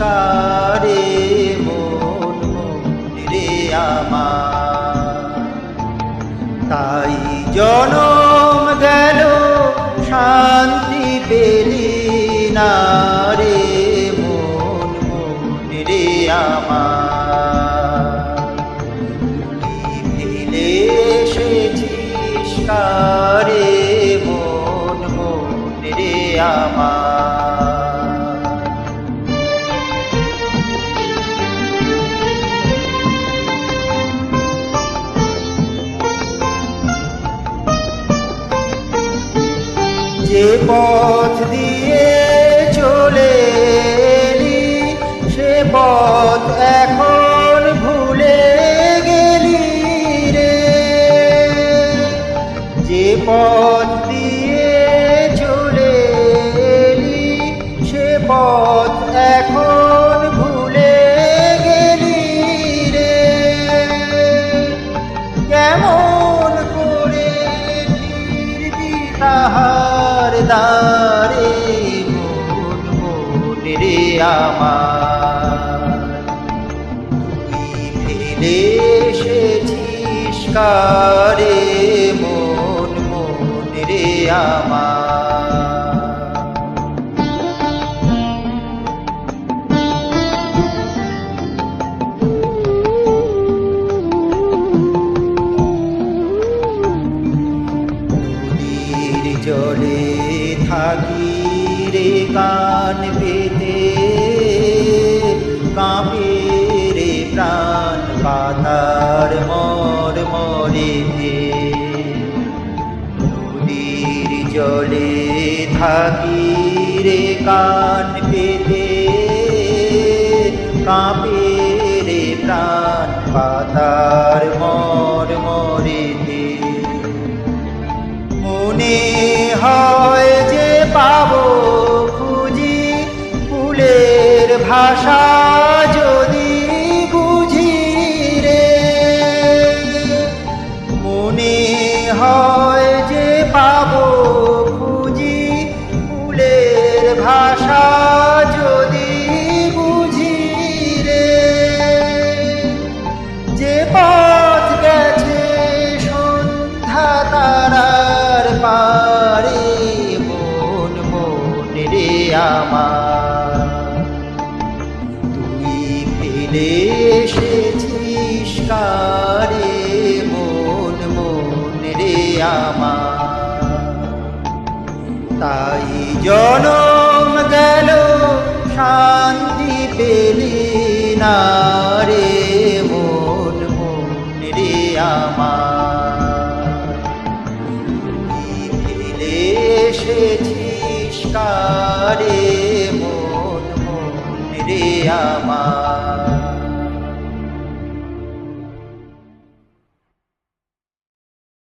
কারে মন রে আমার। তাই জনম গেল, শান্তি পেলি না রে মন মন রে আমার। ভিলে এসেছিস কারে মন মন রে আমার। যে পথ দিয়ে চলে এলি, সে পথ এখন ভুলে গেলি রে। যে পথ দিয়ে চলে এলি, সে পথ এখন ভুলে গেলি রে। কেমন করে ফিরবি তাহার দারে মন রে আমার। তুই এসেছিস কারে মন মন রে আমার। কান পেতে কাঁপে রে প্রাণ পাতার মর মরে নদীর জলে থাকি রে কান পেতে কাঁপে রে প্রাণ পাতার মরে আশা কারে মন মন রে আমার। তাই জনম গেল, শান্তি পেলি না রে মন মন রে আমার। ফেলে এসেছিস কারে মন মন রে আমার।